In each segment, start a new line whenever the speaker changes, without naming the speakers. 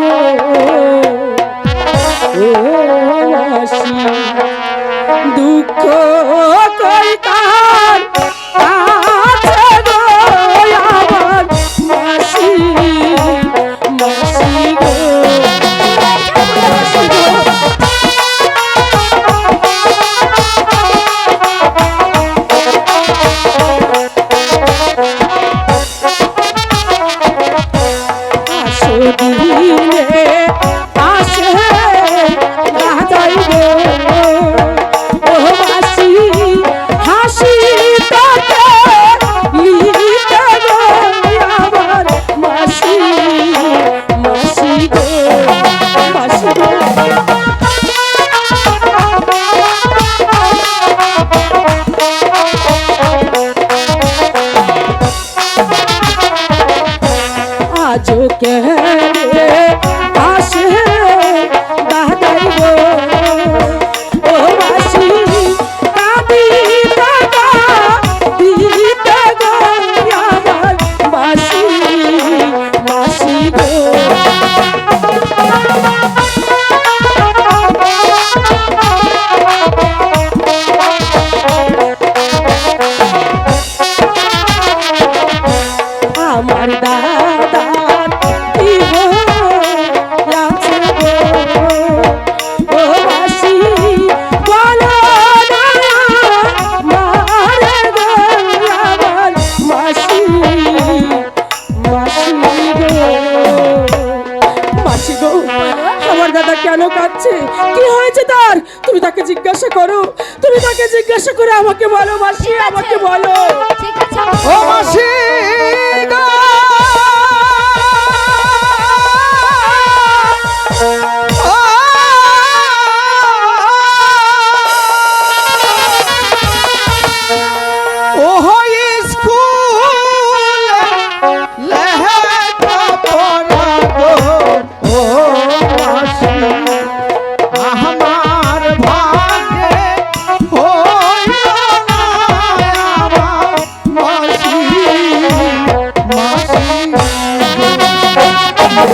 গো কাঁদছে কি হয়েছে তার? তুমি তাকে জিজ্ঞাসা করো। তুমি তাকে জিজ্ঞাসা করে আমাকে বলো মাসি আমাকে বলো।
ও মাসি!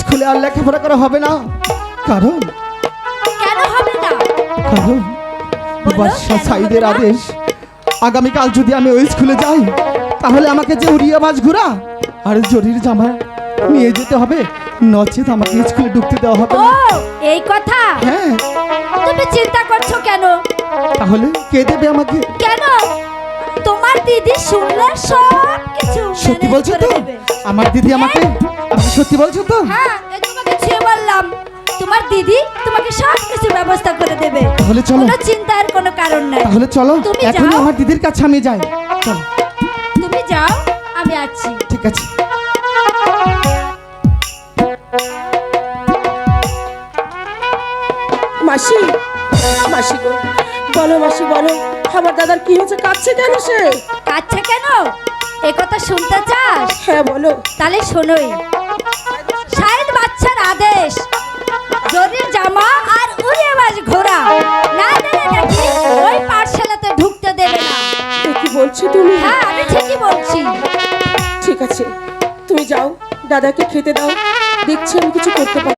স্কুলে আর লেখাপড়া করা হবে না। কারণ?
কেন হবে না?
কারণ?
বলো,
বাদশাহ সাইদের? আদেশ। আগামীকাল যদি আমি ওই স্কুলে যাই তাহলে আমাকে যে উড়িয়া মাছ ঘোরা আর জরির জামা নিয়ে যেতে হবে নচেত আমাকে স্কুলে ঢুকতে দেওয়া হবে না।
এই কথা?
হ্যাঁ।
তুমি চিন্তা করছ কেন?
তাহলে কে দেবে আমাকে?
কেন? তোমার দিদি শুনলে সব কিছু
সত্যি বলছো তো? আমার দিদি আমাকে আপনি সত্যি বলছো তো?
হ্যাঁ এই তোমাকে ছুঁয়ে বললাম। তোমার দিদি তোমাকে সব কিছু ব্যবস্থা করে দেবে।
তাহলে চলো।
কোনো চিন্তার কোনো কারণ নাই।
তাহলে চলো
তুমি যাও।
আমার দিদির কাছে আমি যাই। চলো।
তুমি যাও আমি আছি
ঠিক আছে।
মাসি মাসি গো বলো মাসি বলো আমার দাদার কি হয়েছে? কাঁদছে কেন সে?
কাচ্ছে কেন? এ কথা শুনতে চাস?
হ্যাঁ বলো।
তাহলে শোনোই। শাহিদ বাচ্চার আদেশ। জরির জামা আর উড়িয়ে বাজ ঘোড়া না দিলে নাকি ওই পাঠশালাতে ঢুকতে দেবে না।
কি বলছো তুমি।
হ্যাঁ আমি ঠিকই বলছি।
ঠিক আছে তুমি যাও দাদাকে খেতে দাও। দেখছি আমি কিছু করতে পারি